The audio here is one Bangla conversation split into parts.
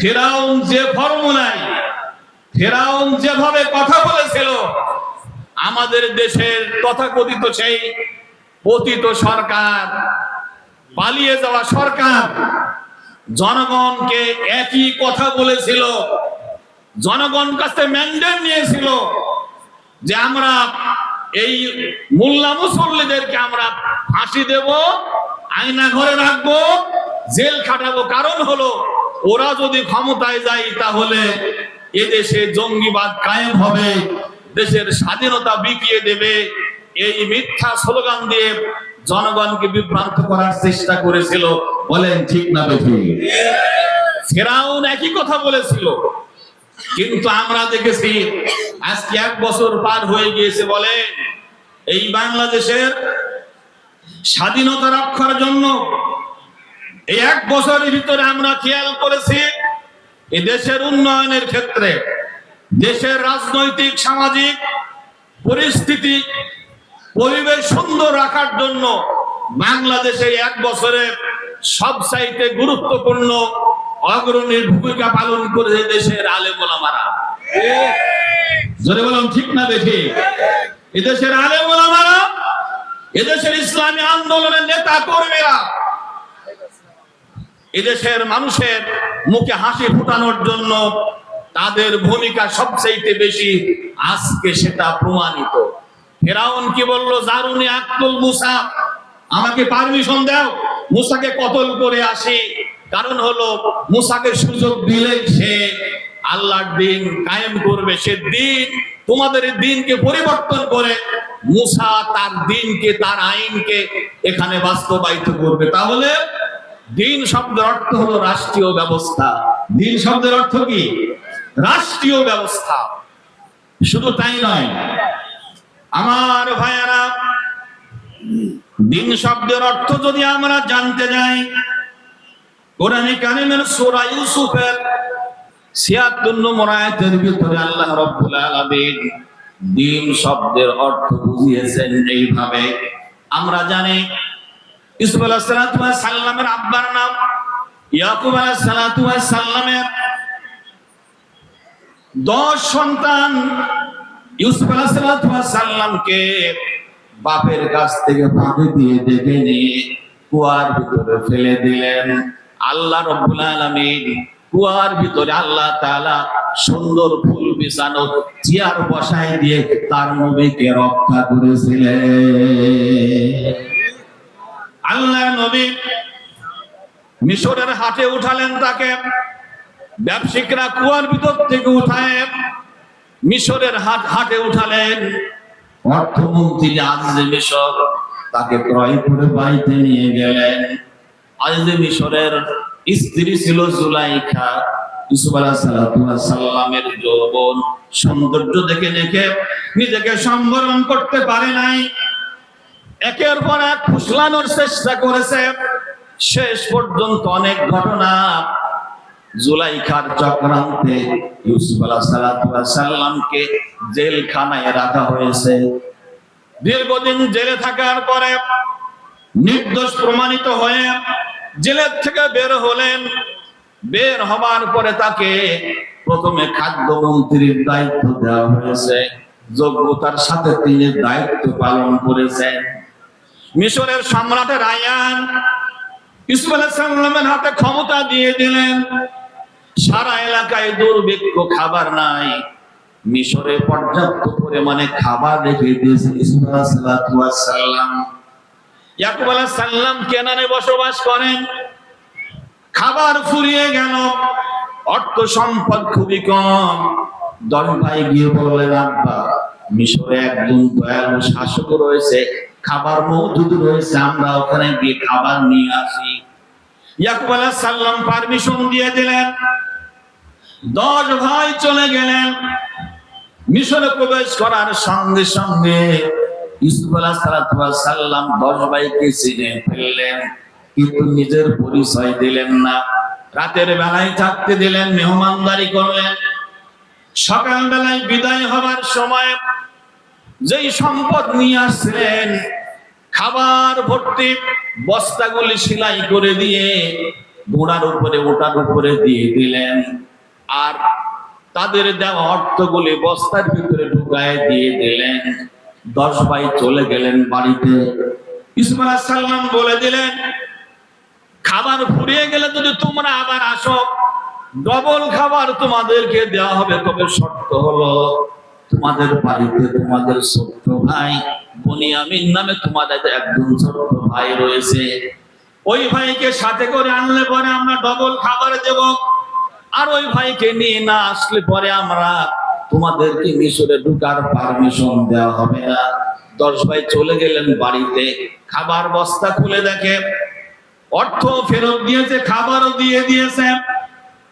ফেরাউন যে ফর্মুলায় ফেরাউন যেভাবে কথা বলেছিল, আমাদের দেশের তথাকথিত সেই পতিত সরকার, পালিয়ে যাওয়া সরকার, জনগণকে একই কথা বলেছিল, জনগণ কাছে ম্যান্ডেট নিয়েছিল যে আমরা এই মোল্লা মুসল্লিদেরকে আমরা ফাঁসি দেব, আয়না ঘরে রাখব, জেল খাটাবো। কারণ হলো ওরা যদি ক্ষমতায় যায়, তাহলে এদেশে জঙ্গিবাদ কায়েম হবে। দেশের স্বাধীনতা বিকিয়ে দেবে। এই মিথ্যা স্লোগান দিয়ে জনগণকে বিভ্রান্ত করার চেষ্টা করেছিল। বলেন ঠিক না বেঠিক ফেরাউন একই কথা বলেছিল। কিন্তু আমরা দেখেছি, আজকে এক বছর পার হয়ে গিয়েছে, বলেন। এই বাংলাদেশের স্বাধীনতা রক্ষার জন্য এই এক বছরের ভিতরে আমরা খেয়াল করেছি এই দেশের উন্নয়নের ক্ষেত্রে, দেশের রাজনৈতিক, সামাজিক পরিস্থিতি, পরিবেশ সুন্দর রাখার জন্য বাংলাদেশে এক বছরে সবচাইতে গুরুত্বপূর্ণ অগ্রণীর ভূমিকা পালন করে দেশের আলেমোলামারা জোরে বললাম ঠিক না দেখি এদেশের আলেমোলামারা এদেশের ইসলামী আন্দোলনের নেতা কর্মীরা এদেশের মানুষের মুখে হাসি ফুটানোর জন্য তাদের ভূমিকা সবচেয়ে বেশি আজকে সেটা প্রমাণিত। ফেরাউন কি বলল, জারুনি আক্তুল মুসা, আমাকে পারমিশন দাও, মুসাকে কতল করে আসি। কারণ হলো, মুসাকে সুযোগ দিলে সে আল্লাহর দিন কায়েম করবে। সে দিন তোমাদের দিনকে পরিবর্তন করে, মুসা তার দিনকে, তার আইনকে এখানে বাস্তবায়িত করবে। তাহলে দিন শব্দের অর্থ হলো রাষ্ট্রীয় ব্যবস্থা। দিন শব্দের অর্থ কি? রাষ্ট্রীয় ব্যবস্থা। শুধু তাই নয়, আমার ভাইয়েরা, দিন শব্দের অর্থ যদি আমরা জানতে যাই, কোরআনে কারিমের সূরা ইউসুফের 76 নম্বর আয়াতের ভিতরে আল্লাহ রাব্বুল আলামিন দিন শব্দের অর্থ বুঝিয়েছেন এইভাবে। আমরা জানি ইউসুফ সালাতু ওয়াস আব্বার নাম, ইয়াকুব সালাতু ওয়াস দশ সন্তান ইউসুফ সালাতু ওয়াস বাপের কাছ থেকে ফাঁকি দিয়ে ডেকে নিয়ে কুয়ার ভিতরে ফেলে দিলেন। আল্লাহ রব্বুল আলামিন কুয়ার ভিতরে আল্লাহ তাআলা সুন্দর ফুল বিছানো চেয়ার বসায় দিয়ে তার নবীকে রক্ষা করেছিলেন। আল্লাহ নবী মিশরের হাটে উঠালেন তাকে। ব্যবসায়িকরা কুয়ার ভিতর থেকে উঠায় মিশরের হাট হাটে উঠালেন। অর্থমন্ত্রী আজিজে মিশর, তাকে ক্রয় করে বাড়িতে নিয়ে গেলেন। আজিজে মিশরের স্ত্রী ছিল জুলাইখা যৌবন, সৌন্দর্য দেখে দেখে নিজেকে সম্বরণ করতে পারে নাই। একের পর এক ফুসলানোর চেষ্টা করেছে। শেষ পর্যন্ত অনেক ঘটনা। জুলাইখার চক্রান্তে ইউসুফ সাল্লামকে জেলখানায় রাখা হয়েছে। দীর্ঘদিন জেলে থাকার পরে নির্দোষ প্রমাণিত হয়ে জেলের থেকে বের হলেন। বের হবার পরে তাকে প্রথমে খাদ্যমন্ত্রীর দায়িত্ব দেওয়া হয়েছে। যোগ্যতার সাথে তিনি দায়িত্ব পালন করেছেন। মিশরের সম্রাটের আয়ান ইসুফ আলাইসাল্লামের হাতে ক্ষমতা দিয়ে দিলেন। সারা এলাকায় দুর্ভিক্ষ, খাবার নাই। মিশরে পর্যাপ্ত পরিমাণে খাবার রেখে দিয়েছে ইসুফ ইয়াকুব আলাইসাল্লাম কেনানে বসবাস করেন। খাবার ফুরিয়ে গেল। অর্থ সম্পদ খুবই কম। দশ ভাই গিয়ে বললেন, আব্বা, মিশরে একজন দয়ালু শাসক রয়েছে। খাবার মজুদ রয়েছে, আমরা ওখানে গিয়ে খাবার নিয়ে আসি। ইয়াকুব আলাইহিস সালাম পারমিশন দিয়ে দিলেন। দশ ভাই চলে গেলেন। মিশরে প্রবেশ করার সঙ্গে সঙ্গে ইউসুফ আলাইহিস সালাম দশ ভাইকে চিনে ফেললেন, কিন্তু নিজের পরিচয় দিলেন না। রাতের বেলায় থাকতে দিলেন, মেহমানদারি করলেন। সকাল বেলায় বিদায় হবার সময় যেই সম্পদ নিয়ে আসছিলেন খাবার ভর্তি বস্তাগুলি সেলাই করে দিয়ে ঘোড়ার উপরে, ওটার উপরে দিয়ে দিলেন। আর তাদের দেওয়া অর্থগুলি বস্তার ভিতরে ঢুকায় দিয়ে দিলেন। দশ ভাই চলে গেলেন বাড়িতে। সাল্লাম বলে দিলেন, খাবার ফুরিয়ে গেলে যদি তোমরা আবার আসো, ডবল খাবার তোমাদেরকে দেওয়া হবে, তবে শর্ত হলো তোমাদের বাড়িতে তোমাদের ছোট্ট ভাই বনিয়ামিন নামে তোমাদের একজন ছোট্ট ভাই রয়েছে। ওই ভাইকে সাথে করে আনলে পরে আমরা ডবল খাবার দেব। আর ওই ভাইকে নিয়ে না আসলে পরে আমরা তোমাদেরকে মিশরে ঢুকার পারমিশন দেওয়া হবে না। দশ ভাই চলে গেলেন বাড়িতে, খাবার বস্তা খুলে দেখে। অর্থ ফেরত দিয়েছে, খাবারও দিয়ে দিয়েছে।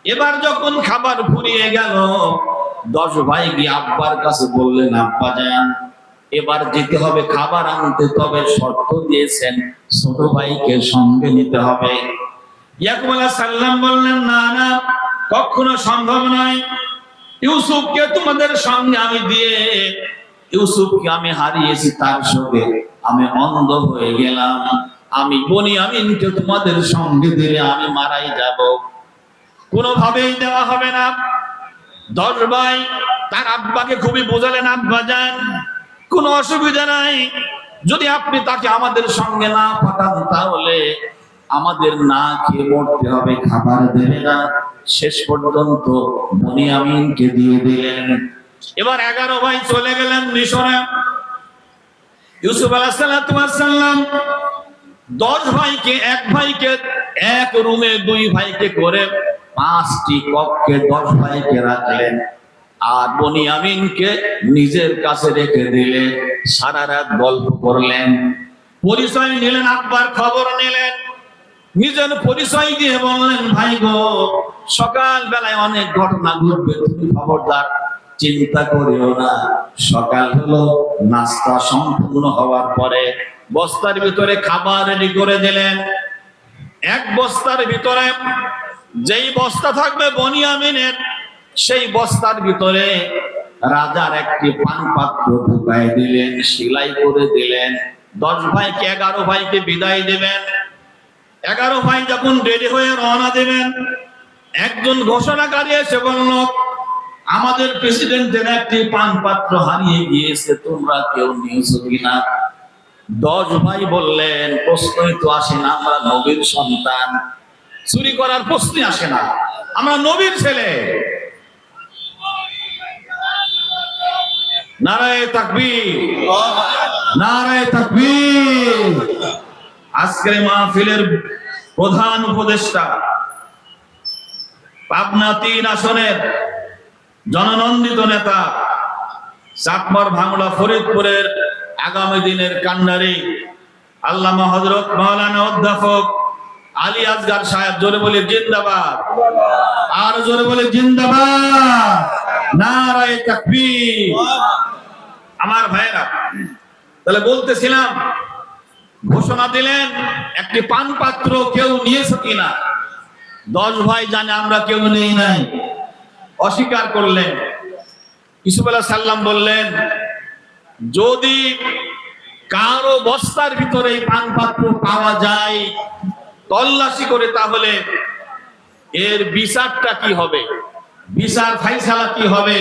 এবার যখন খাবার ফুরিয়ে গেল দশ ভাই গিয়ে আব্বার কাছে বললেন, আব্বা যান, এবার যেতে হবে, খাবার আনতে তবে শর্ত দিয়েছেন, ছোট ভাইকে সঙ্গে নিতে হবে। সাল্লাম বললেন, না না, কখনো সম্ভব নয়। ইউসুফকে তোমাদের সঙ্গে আমি দিয়ে, ইউসুফকে আমি হারিয়েছি তার সঙ্গে। আমি অন্ধ হয়ে গেলাম। আমি বনি আমিনকে তোমাদের সঙ্গে দিলে আমি মারাই যাব। কোনোভাবেই দেওয়া হবে না। দশ ভাই, তার আব্বাকে খুবই বোঝালেন, আব্বা যান, কোনো অসুবিধা নাই। যদি আপনি তাকে আমাদের সঙ্গে না পাঠান তাহলে আমাদের না খেয়ে মরতে হবে, খাবার দেবে না। শেষ পর্যন্ত বনিয়ামিনকে দিয়ে দিলেন। এবার এগারো ভাই চলে গেলেন মিশরে। ইউসুফ আলাহ সাল্লাম দশ ভাইকে, এক ভাইকে, এক রুমে দুই ভাইকে করে পাঁচটি কক্ষে দশ ভাইকে রাখলেন। আর বনি আমিনকে নিজের কাছে রেখে দিলে সারা রাত গল্প করলেন, পরিচয় নিলেন, আব্বার খবর নিলেন। নিজের পরিচয় দিয়ে বললেন, ভাই গো সকাল বেলায় অনেক ঘটনা ঘটবে, তুমি খবরদার, চিন্তা করিও না। সকাল হলো, নাস্তা সম্পূর্ণ হওয়ার পরে বস্তার ভিতরে খাবার রেডি করে দিলেন। এক বস্তার ভিতরে যেই বস্তা থাকবে বনিয়ামিনের সেই বস্তার ভিতরে রাজার একটি পান পাত্র ঢুকাই দিলেন, সেলাই করে দিলেন। দশ ভাইকে, এগারো ভাইকে বিদায় দেবেন। এগারো ভাই যখন রেডি হয়ে রওনা দেবেন, একজন ঘোষণাকারী এসে বলল, আমাদের প্রেসিডেন্টের একটি পান পাত্র হারিয়ে গিয়েছে, তোমরা কেউ নিয়েছো কিনা? দশ ভাই বললেন, প্রশ্নই তো আসে না, আমরা নবীর সন্তান। চুরি করার প্রশ্নই আসে না। আমরা নবীর ছেলে। নারায় তাকবীর। নারায় তাকবীর। আজকের মাহফিলের প্রধান উপদেষ্টা পাবনা তিন আসনের জননন্দিত নেতা চাকমার ভাঙড়া ফরিদপুরের আগামী দিনের কান্ডারি আল্লামা হজরত মাওলানা অধ্যাপক আলী আজগার সাহেব জোরে বলে, জিন্দাবাদ। আর জোরে বলে, জিন্দাবাদ। নারায় তাকবীর। আমার ভাইরা তাহলে বলতেছিলাম, ঘোষণা দিলেন, একটি পান পাত্র কেউ নিয়েছে কিনা? দশ ভাই জানে, আমরা কেউ নেই নাই। অস্বীকার করলেন। ইসুফ সাল্লাম বললেন, যদি কারও বস্তার ভিতরে পান পাত্র পাওয়া যায় তল্লাশি করে তাহলে এর বিচারটা কি হবে? বিচার ফাইসালা কি হবে?